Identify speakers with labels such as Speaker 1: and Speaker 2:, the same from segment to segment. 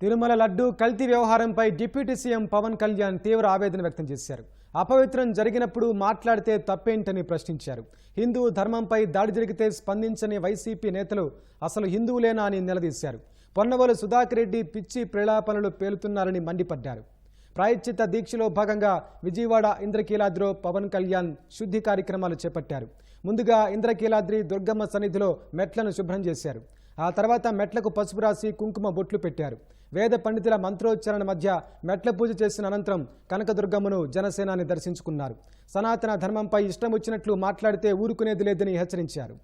Speaker 1: తిరుమల లడ్డు కల్తీ వ్యవహారంపై deputy CM Pawan Kalyan తీవ్ర ఆవేదన వ్యక్తం చేశారు. అపవిత్రం జరిగినప్పుడు మాట్లాడితే తప్పేంటని ప్రశ్నించారు. హిందూ ధర్మంపై దాడి జరిగితే స్పందించని వైసీపీ నేతలు అసలు హిందువులేనా అని నిలదీశారు. పొన్నవోలు సుధాకర్ రెడ్డి పిచ్చి ప్రలాపనలు పేలుతున్నారని మండిపడ్డారు. ప్రాయశ్చిత్త దీక్షలో భాగంగా విజయవాడ ఇంద్రకీలాద్రిలో పవన్ కళ్యాణ్ శుద్ధి కార్యక్రమాలు చేపట్టారు. ముందుగా ఇంద్రకీలాద్రి దుర్గమ్మ సన్నిధిలో మెట్లను శుభ్రం చేశారు. ఆ తర్వాత మెట్లకు పసుపు రాసి కుంకుమ బొట్లు పెట్టారు. వేద పండితుల మంత్రోచ్చారణ మధ్య మెట్ల పూజ చేసిన అనంతరం కనకదుర్గమ్మను జనసేనాని దర్శించుకున్నారు. సనాతన ధర్మంపై ఇష్టం వచ్చినట్లు మాట్లాడితే ఊరుకునేది లేదని హెచ్చరించారు.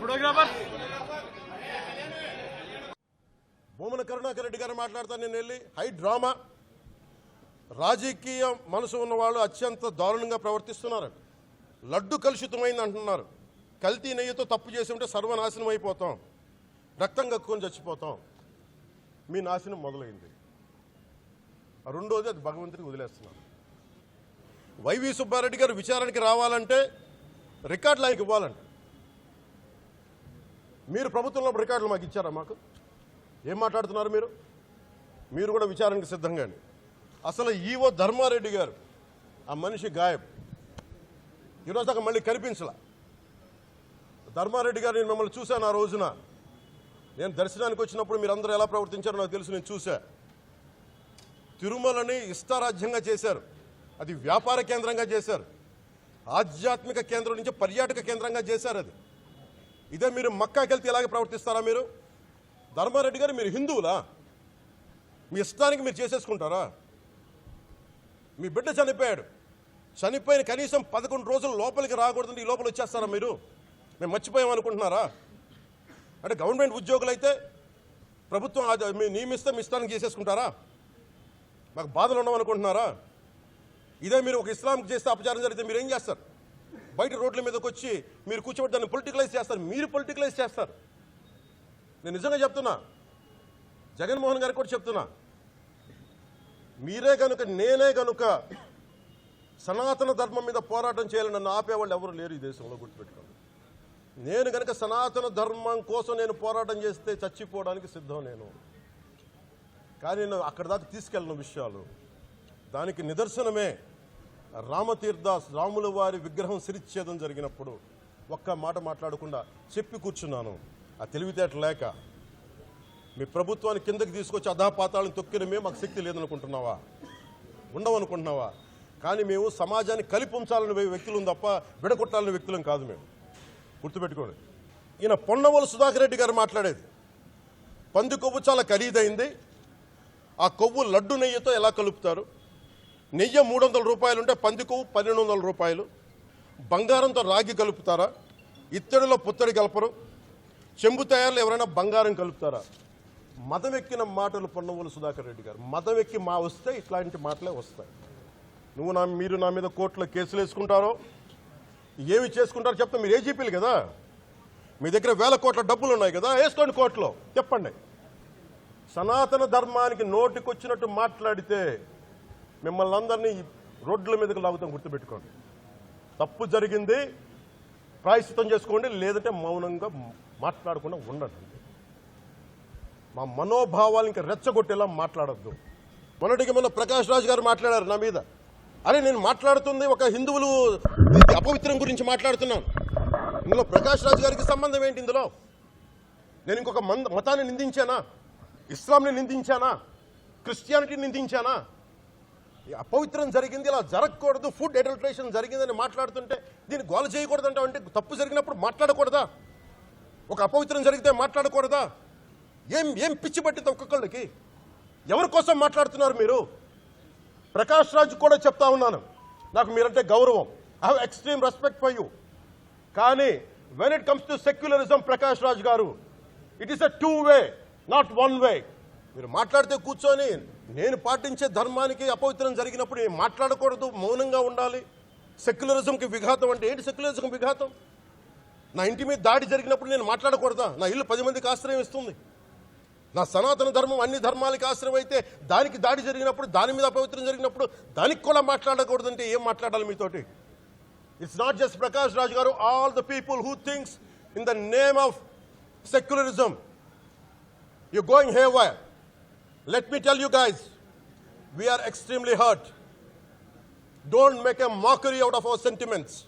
Speaker 2: ఫోటోగ్రాఫర్.
Speaker 3: భూమన కరుణాకర్ రెడ్డి గారు మాట్లాడతాను నేను వెళ్ళి హై డ్రామా. రాజకీయ మనసు ఉన్న వాళ్ళు అత్యంత దారుణంగా ప్రవర్తిస్తున్నారు లడ్డు కలుషితమైంది అంటున్నారు. కల్తీ నెయ్యితో తప్పు చేసి ఉంటే సర్వనాశనం అయిపోతాం. రక్తం కక్కుని చచ్చిపోతాం. మీ నాశనం మొదలైంది. రెండోది అది భగవంతుడికి వదిలేస్తున్నాను. వైవి సుబ్బారెడ్డి గారు విచారణకి రావాలంటే రికార్డులు ఆయనకి ఇవ్వాలంట. మీరు ప్రభుత్వంలో రికార్డులు మాకు ఇచ్చారా మాకు? ఏం మాట్లాడుతున్నారు మీరు? మీరు కూడా విచారణకు సిద్ధంగాని అసలు ఈవో ధర్మారెడ్డి గారు ఆ మనిషి గాయం ఈరోజు దాకా మళ్ళీ కనిపించలా. ధర్మారెడ్డి గారు నేను మిమ్మల్ని చూశాను ఆ రోజున. నేను దర్శనానికి వచ్చినప్పుడు మీరు అందరూ ఎలా ప్రవర్తించారో నాకు తెలుసు నేను చూశా. తిరుమలని ఇష్టారాజ్యంగా చేశారు. అది వ్యాపార కేంద్రంగా చేశారు. ఆధ్యాత్మిక కేంద్రం నుంచి పర్యాటక కేంద్రంగా చేశారు అది. ఇదే మీరు మక్కాకి వెళ్తే ఇలాగే ప్రవర్తిస్తారా మీరు? ధర్మారెడ్డి గారు మీరు హిందువులా? మీ ఇష్టానికి మీరు చేసేసుకుంటారా? మీ బిడ్డ చనిపోయాడు. చనిపోయిన కనీసం పదకొండు రోజులు లోపలికి రాకూడదంటే ఈ లోపల వచ్చేస్తారా మీరు? మేము మర్చిపోయామనుకుంటున్నారా అంటే గవర్నమెంట్ ఉద్యోగులు అయితే ప్రభుత్వం అది మీ నియమిస్తే మీ ఇష్టానికి చేసేసుకుంటారా? మాకు బాధలు ఉండమనుకుంటున్నారా ఇదే మీరు ఒక ఇస్లాంకి చేస్తే అపచారం జరిగితే మీరు ఏం చేస్తారు? బయట రోడ్ల మీదకి వచ్చి మీరు కూర్చోబెట్టి దాన్ని పొలిటికలైజ్ చేస్తారు. మీరు పొలిటికలైజ్ చేస్తారు. నేను నిజంగా చెప్తున్నా. జగన్మోహన్ గారికి కూడా చెప్తున్నా. మీరే కనుక నేనే కనుక సనాతన ధర్మం మీద పోరాటం చేయాలని నన్ను ఆపేవాళ్ళు ఎవరు లేరు ఈ దేశంలో గుర్తుపెట్టుకోండి. నేను కనుక సనాతన ధర్మం కోసం నేను పోరాటం చేస్తే చచ్చిపోవడానికి సిద్ధం నేను. కానీ నేను అక్కడ దాకా తీసుకెళ్ళిన విషయాలు. దానికి నిదర్శనమే రామతీర్థ రాముల వారి విగ్రహం సిరిచ్ఛేదం జరిగినప్పుడు ఒక్క మాట మాట్లాడకుండా చెప్పి కూర్చున్నాను. ఆ తెలివితేట లేక మీ ప్రభుత్వాన్ని కిందకి తీసుకొచ్చి అధాపాతాలను తొక్కిన మేము మాకు శక్తి లేదనుకుంటున్నావా? ఉండవనుకుంటున్నావా? కానీ మేము సమాజాన్ని కలిపి ఉంచాలని వ్యక్తులం తప్ప విడగొట్టాలని వ్యక్తులం కాదు మేము. గుర్తుపెట్టుకోండి. ఈయన పొన్నవోలు సుధాకర్ రెడ్డి గారు మాట్లాడేది. పంది కొవ్వు చాలా ఖరీదైంది. ఆ కొవ్వు లడ్డు నెయ్యితో ఎలా కలుపుతారు? నెయ్యి మూడు వందల రూపాయలు ఉంటే పందికొవ్వు పన్నెండు వందల రూపాయలు. బంగారంతో రాగి కలుపుతారా? ఇత్తడిలో పుత్తడి కలపరు. చెంబు తయారులో ఎవరైనా బంగారం కలుపుతారా? మదం ఎక్కిన మాటలు పొన్నవోలు సుధాకర్ రెడ్డి గారు. మదం ఎక్కి మా వస్తే ఇట్లాంటి మాటలే వస్తాయి. నువ్వు నా మీరు నా మీద కోర్టులో కేసులు వేసుకుంటారో ఏమి చేసుకుంటారో చెప్తే మీరు ఏజీపీలు కదా? మీ దగ్గర వేల కోట్ల డబ్బులు ఉన్నాయి కదా వేసుకోండి కోర్టులో. చెప్పండి. సనాతన ధర్మానికి నోటికొచ్చినట్టు మాట్లాడితే మిమ్మల్ని అందరినీ రోడ్ల మీదకి లాగుతాం గుర్తుపెట్టుకోండి. తప్పు జరిగింది ప్రాయశ్చితం చేసుకోండి లేదంటే మౌనంగా మాట్లాడకుండా ఉండండి. మా మనోభావాలు ఇంకా రెచ్చగొట్టేలా మాట్లాడద్దు. మొన్నటికి మొన్న ప్రకాష్ రాజ్ గారు మాట్లాడారు నా మీద. అరే నేను మాట్లాడుతుంది ఒక హిందువులు అపవిత్రం గురించి మాట్లాడుతున్నాను. ఇందులో ప్రకాష్ రాజ్ గారికి సంబంధం ఏంటి ఇందులో? నేను ఇంకొక మంద మతాన్ని నిందించానా? ఇస్లాంని నిందించానా? క్రిస్టియానిటీని నిందించానా? అపవిత్రం జరిగింది ఇలా జరగకూడదు ఫుడ్ అడల్ట్రేషన్ జరిగిందని మాట్లాడుతుంటే దీన్ని గోల చేయకూడదు అంటే తప్పు జరిగినప్పుడు మాట్లాడకూడదా? ఒక అపవిత్రం జరిగితే మాట్లాడకూడదా? ఏం ఏం పిచ్చి పట్టింది ఒక్కొక్కళ్ళకి? ఎవరి కోసం మాట్లాడుతున్నారు మీరు? ప్రకాష్ రాజ్ కూడా చెప్తా ఉన్నాను. నాకు మీరంటే గౌరవం. I have extreme respect for you కానీ when it comes to secularism Prakash Raj గారు it is a two way not one way మీరు మాట్లాడితే కూర్చొని నేను పాటించే ధర్మానికి అపవిత్రం జరిగినప్పుడు నేను మాట్లాడకూడదు మౌనంగా ఉండాలి. సెక్యులరిజంకి విఘాతం అంటే ఏంటి సెక్యులరిజంకి విఘాతం? నా ఇంటి మీద దాడి జరిగినప్పుడు నేను మాట్లాడకూడదా? నా ఇల్లు పది మందికి ఆశ్రయం ఇస్తుంది. నా సనాతన ధర్మం అన్ని ధర్మాలకి ఆశ్రయం అయితే దానికి దాడి జరిగినప్పుడు దాని మీద అపవిత్రం జరిగినప్పుడు దానికి కూడా మాట్లాడకూడదంటే ఏం మాట్లాడాలి మీతోటి? It's not just Prakash Raj గారు all the people who things in the name of secularism you going hey Let me tell you guys, we are extremely hurt. Don't make a mockery out of our sentiments.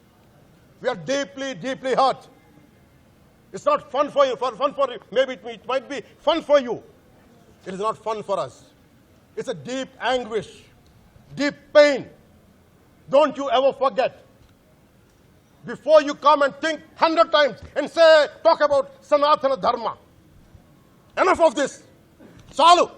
Speaker 3: We are deeply, deeply hurt. It's not fun for you. For, fun for you. Maybe it, it might be fun for you. It is not fun for us. It's a deep anguish, deep pain. Don't you ever forget. Before you come and think hundred times and say, talk about Sanatana Dharma. Enough of this. Salu.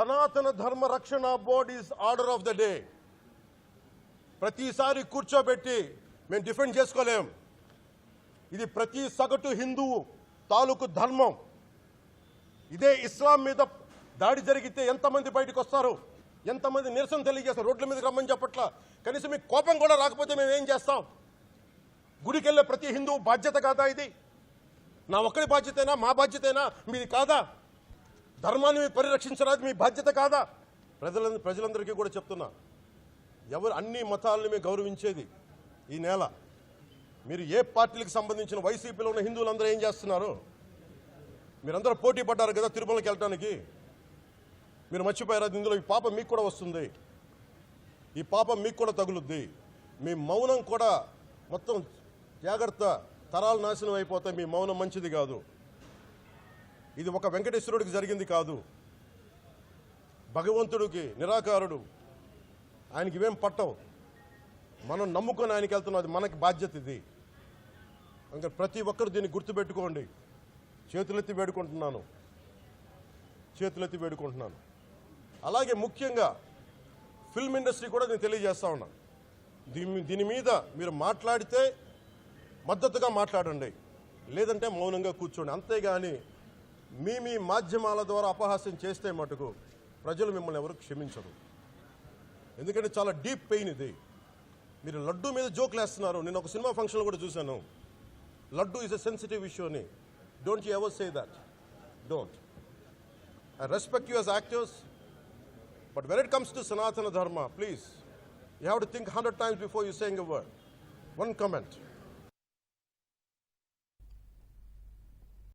Speaker 3: Sanatana Dharma Rakshana board is order of the day ప్రతిసారి కూర్చోబెట్టి మేము defend చేసుకోలేం. ఇది ప్రతి సగటు హిందువు తాలూకు ధర్మం. ఇదే ఇస్లాం మీద దాడి జరిగితే ఎంతమంది బయటకు వస్తారు? ఎంతమంది నిరసన తెలియజేస్తారు? రోడ్ల మీదకి రమ్మని చెప్పట్ల? కనీసం మీకు కోపం కూడా రాకపోతే మేము ఏం చేస్తాం? గుడికి వెళ్ళే ప్రతి హిందువు బాధ్యత కాదా ఇది? నా ఒక్కడి బాధ్యతేనా? మా బాధ్యతేనా? మీది కాదా? ధర్మాన్ని మీరు పరిరక్షించరాదు మీ బాధ్యత కాదా? ప్రజల ప్రజలందరికీ కూడా చెప్తున్నా. ఎవరు అన్ని మతాలని మేము గౌరవించేది ఈ నేల. మీరు ఏ పార్టీలకు సంబంధించిన వైసీపీలో ఉన్న హిందువులందరూ ఏం చేస్తున్నారు? మీరందరూ పోటీ పడ్డారు కదా తిరుమలకి వెళ్ళటానికి. మీరు మర్చిపోయారు? అది ఇందులో ఈ పాపం మీకు కూడా వస్తుంది. ఈ పాపం మీకు కూడా తగులుద్ది. మీ మౌనం కూడా మొత్తం జాగ్రత్త తరాలు నాశనం అయిపోతాయి మీ మౌనం మంచిది కాదు. ఇది ఒక వెంకటేశ్వరుడికి జరిగింది కాదు. భగవంతుడికి నిరాకారుడు. ఆయనకి ఇవేం పట్టవు. మనం నమ్ముకొని ఆయనకి వెళ్తున్నాం అది మనకి బాధ్యత ఇది. ఇంకా ప్రతి ఒక్కరు దీన్ని గుర్తుపెట్టుకోండి. చేతులెత్తి వేడుకుంటున్నాను. చేతులెత్తి వేడుకుంటున్నాను. అలాగే ముఖ్యంగా ఫిల్మ్ ఇండస్ట్రీ కూడా నేను తెలియజేస్తా ఉన్నా. దీని దీని మీద మీరు మాట్లాడితే మద్దతుగా మాట్లాడండి. లేదంటే మౌనంగా కూర్చోండి. అంతేగాని మీ మీ మాధ్యమాల ద్వారా అపహాస్యం చేస్తే మటుకు ప్రజలు మిమ్మల్ని ఎవరు క్షమించరు. ఎందుకంటే చాలా డీప్ పెయిన్ ఇది. మీరు లడ్డు మీద జోకులు వేస్తున్నారు నేను ఒక సినిమా ఫంక్షన్లో కూడా చూశాను. Laddu is a sensitive issue అని. Don't you ever say that don't I respect you as actors but when it comes to Sanatana Dharma please you have to think hundred times before you saying a word one comment